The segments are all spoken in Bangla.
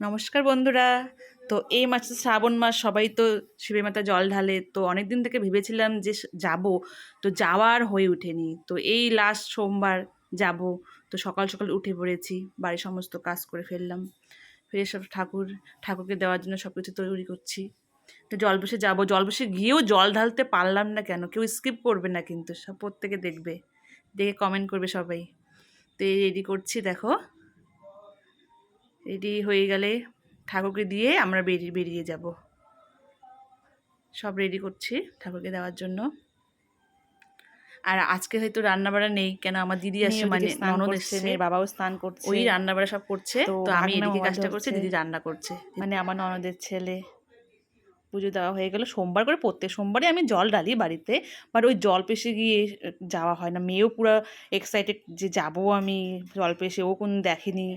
নমস্কার বন্ধুরা। তো এই মাস শ্রাবণ মাস, সবাই তো শিবের মাথা জল ঢালে। তো অনেক দিন থেকে ভেবেছিলাম যে যাব। তো যাওয়ার হয়ে ওঠেনি। তো এই লাস্ট সোমবার যাব। তো সকাল সকাল উঠে পড়েছি। বাড়ির সমস্ত কাজ করে ফেললাম। ফিরে সব ঠাকুর, ঠাকুরকে দেওয়ার জন্য সব কিছু তৈরি করছি। তো জল বসে যাব। জল বসে গিয়েও জল ঢালতে পারলাম না কেন? কেউ স্কিপ করবে না কিন্তু। সব প্রত্যেকে দেখবে। দেখে কমেন্ট করবে সবাই। তো এই রেডি করছি। দেখো। রেডি হয়ে গেলে ঠাকুরকে দিয়ে আমরা বেরিয়ে বেরিয়ে যাব। সব রেডি করছি ঠাকুরকে দেওয়ার জন্য। আর আজকে হয়তো রান্না বাড়া নেই কেন আমার দিদি আসছে মানে ননদ এসছে। মেয়ের বাবাও স্নান করছে। ওই রান্না বাড়া সব করছে তো আমি এদিকে কাজটা করছি দিদি রান্না করছে। মানে আমার ননদের ছেলে। পুজো দেওয়া হয়ে গেল সোমবার করে প্রত্যেক সোমবারে আমি জল ডালি বাড়িতে বাট ওই জল পেশে গিয়ে যাওয়া হয় না। মেয়েও পুরো এক্সাইটেড যে যাব আমি জল পেশে ও কোন দেখেনি।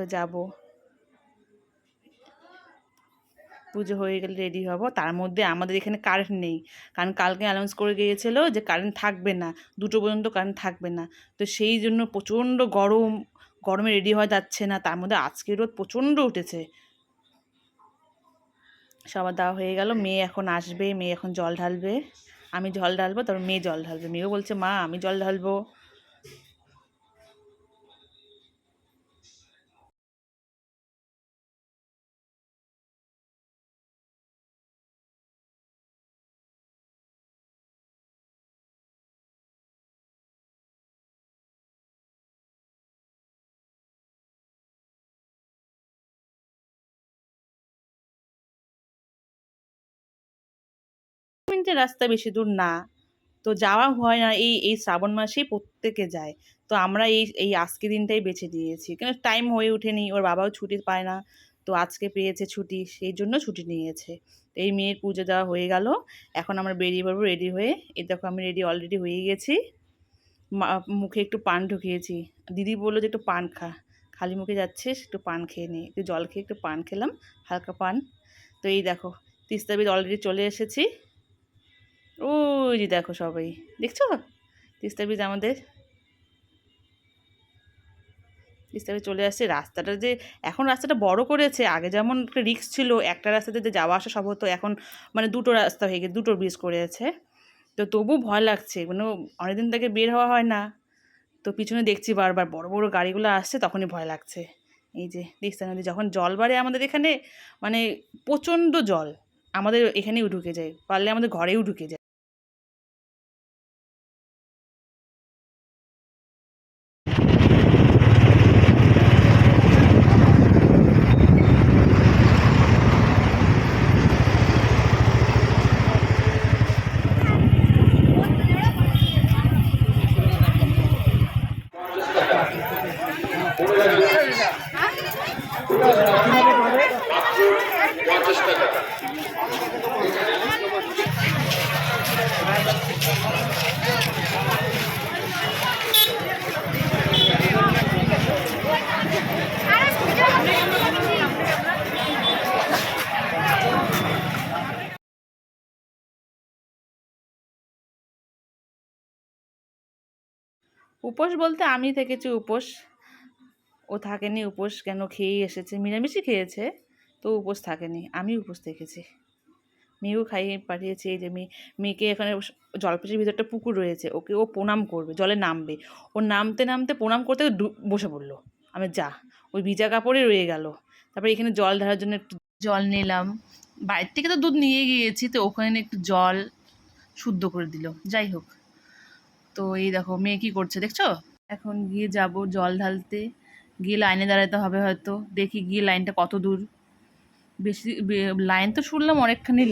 তো যাব। পুজো হয়ে গেলে রেডি হব। তার মধ্যে আমাদের এখানে কারেন্ট নেই। কারণ কালকে অ্যানাউন্স করে গিয়েছিল যে কারেন্ট থাকবে না। দুটো পর্যন্ত কারেন্ট থাকবে না। তো সেই জন্য প্রচণ্ড গরম, গরমে রেডি হওয়া যাচ্ছে না। তার মধ্যে আজকে রোদ প্রচণ্ড উঠেছে। সবার দেওয়া হয়ে গেল। মেয়ে এখন আসবে। মেয়ে এখন জল ঢালবে। আমি জল ঢালবো, তারপর মেয়ে জল ঢালবে। মেয়েও বলছে, মা, আমি জল ঢালবো। মিনিটের রাস্তা বেশি দূর? না। তো যাওয়া হয় না। এই এই শ্রাবণ মাসেই প্রত্যেকে যায়। তো আমরা এই এই আজকে দিনটাই বেছে দিয়েছি কেন টাইম হয়ে ওঠেনি। ওর বাবাও ছুটি পায় না। তো আজকে পেয়েছে ছুটি। সেই জন্য ছুটি নিয়েছে। এই মেয়ের পুজো দেওয়া হয়ে গেল। এখন আমরা বেরিয়ে পড়ব রেডি হয়ে। এই দেখো আমি রেডি অলরেডি হয়ে গেছি। মুখে একটু পান ঢুকিয়েছি। দিদি বলল যে একটু পান খা। খালি মুখে যাচ্ছিস, একটু পান খেয়ে নে। একটু জল খেয়ে একটু পান খেলাম। হালকা পান। তো এই দেখো, তিস্তা অলরেডি চলে এসেছি। ওই যে দেখো সবাই, দেখছ? তিস্তা ব্রিজ আমাদের। তিস্তা ব্রিজ চলে আসছে, রাস্তাটা যে এখন রাস্তাটা বড় করেছে, আগে যেমন একটা রিক্স ছিল, একটা রাস্তাতে যে যাওয়া আসা সব হতো, এখন মানে দুটো রাস্তা হয়ে গেছে, দুটো ব্রিজ করেছে। তো তবু ভয় লাগছে মানে অনেকদিন থেকে বের হওয়া হয় না। তো পিছনে দেখছি বারবার, বড় বড় গাড়িগুলো আসছে, তখনই ভয় লাগছে। এই যে তিস্তা নদী, যখন জল বাড়ে আমাদের এখানে মানে প্রচণ্ড জল, আমাদের এখানেও ঢুকে যায়, পারলে আমাদের ঘরেও ঢুকে যায়। উপোস বলতে আমি থেকেছি উপোস। ও থাকেনি, উপোস কেন খেয়েই এসেছে? নিরামিষই খেয়েছে, তো উপোস থাকেনি। আমি উপোস থেকেছি মেয়েও খাইয়ে পাঠিয়েছি এই যে মেয়ে, মেয়েকে এখানে জলপেশির ভিতরটা পুকুর রয়েছে, ওকে ও প্রণাম করবে, জলে নামবে। ও নামতে নামতে প্রণাম করতে বসে পড়ল। আমি যা, ওই ভিজা কাপড়ে রয়ে গেল। তারপরে এখানে জল ঢালার জন্য একটু জল নিলাম। বাইরে থেকে তো দুধ নিয়ে গিয়েছি, তো ওখানে একটু জল শুদ্ধ করে দিল। যাই হোক, তো এই দেখো, মেয়ে কি করছে দেখছ? এখন গিয়ে যাব জল ঢালতে। গিয়ে লাইনে দাঁড়াতে হবে হয়তো। দেখি গিয়ে লাইনটা কত দূর। বেশি লাইন তো শুনলাম অনেকখানি।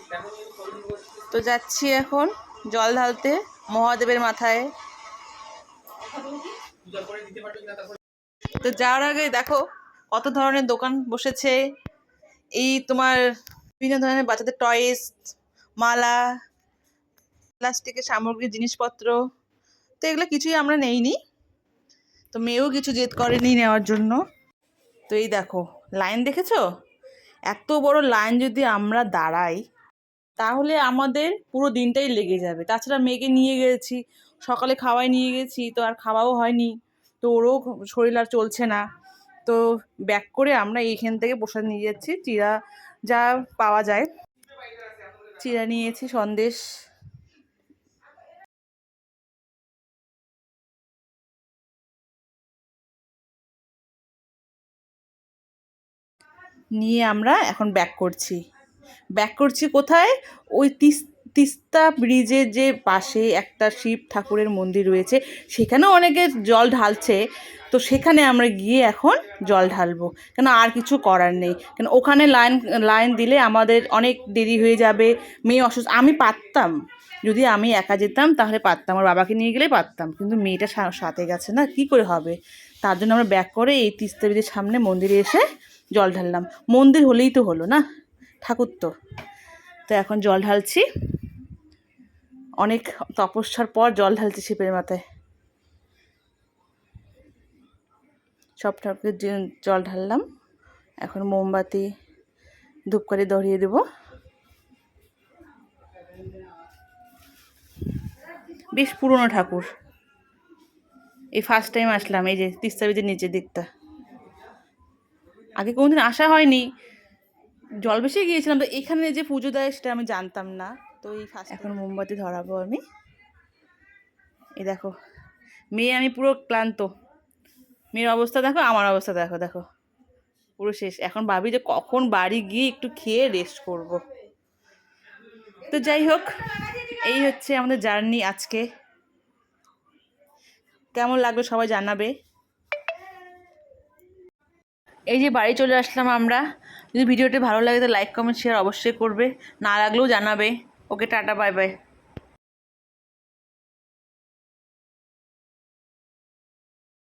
তো যাচ্ছি এখন জল ঢালতে মহাদেবের মাথায়। তো যাওয়ার আগে দেখো কত ধরনের দোকান বসেছে। এই তোমার বিভিন্ন ধরনের বাচ্চাদের টয়েস মালা প্লাস্টিকের সামগ্রী, জিনিসপত্র। তো এগুলো কিছুই আমরা নেইনি। তো মেয়েও কিছু জেদ করেনি নেওয়ার জন্য। তো এই দেখো, লাইন দেখেছ? এত বড় লাইন যদি আমরা দাঁড়াই, তাহলে আমাদের পুরো দিনটাই লেগে যাবে। তাছাড়া মেয়েকে নিয়ে গেছি, সকালে খাওয়াই নিয়ে গেছি, তো আর খাওয়াও হয়নি। তো ওরও শরীর আর চলছে না। তো ব্যাক করে আমরা এইখান থেকে প্রসাদ নিয়ে যাচ্ছি। চিরা যা পাওয়া যায়। চিরা নিয়েছি সন্দেশ। নিয়ে আমরা এখন ব্যাক করছি। ব্যাক করছি কোথায়? ওই তিস, তিস্তা ব্রিজের যে পাশে একটা শিব ঠাকুরের মন্দির রয়েছে। সেখানেও অনেকে জল ঢালছে। তো সেখানে আমরা গিয়ে এখন জল ঢালবো। কেন আর কিছু করার নেই। কেন ওখানে লাইন লাইন দিলে আমাদের অনেক দেরি হয়ে যাবে। মেয়ে অসুস্থ, আমি পারতাম। যদি আমি একা যেতাম, তাহলে পারতাম। আমার বাবাকে নিয়ে গেলে পারতাম। কিন্তু মেয়েটা সাথে গেছে না, কি করে হবে? তার জন্য আমরা ব্যাক করে এই তিস্তা ব্রিজের সামনে মন্দিরে এসে জল ঢাললাম। মন্দির হলেই তো হলো না? ঠাকুর তো। তো এখন জল ঢালছি। অনেক তপস্যার পর জল ঢালছি শিবের মাথায়। সব ঠাকুরের জল ঢাললাম। এখন মোমবাতি ধূপকারি ধরিয়ে দেব। বেশ পুরনো ঠাকুর। এই ফার্স্ট টাইম আসলাম, এই যে তিস্তা ব্রিজের নিচের দিকটা। আগে কোনোদিন আসা হয়নি। জল বেশি গিয়েছিলাম তো এখানে যে পুজো দেয় সেটা আমি জানতাম না। তো এই ফার্স্ট এখন মোমবাতি ধরাবো আমি। এই দেখো মেয়ে আমি পুরো ক্লান্ত। মেয়ের অবস্থা দেখো আমার অবস্থা দেখো দেখো। পুরো শেষ। এখন ভাবি যে কখন বাড়ি গিয়ে একটু খেয়ে রেস্ট করব। তো যাই হোক এই হচ্ছে আমাদের জার্নি আজকে। কেমন লাগল সবাই জানাবে। এই যে বাড়ি চলে আসলাম আমরা। যদি ভিডিওটি ভালো লাগে তো লাইক কমেন্ট শেয়ার অবশ্যই করবে। না লাগলেও জানাবে। ওকে, টাটা বাই বাই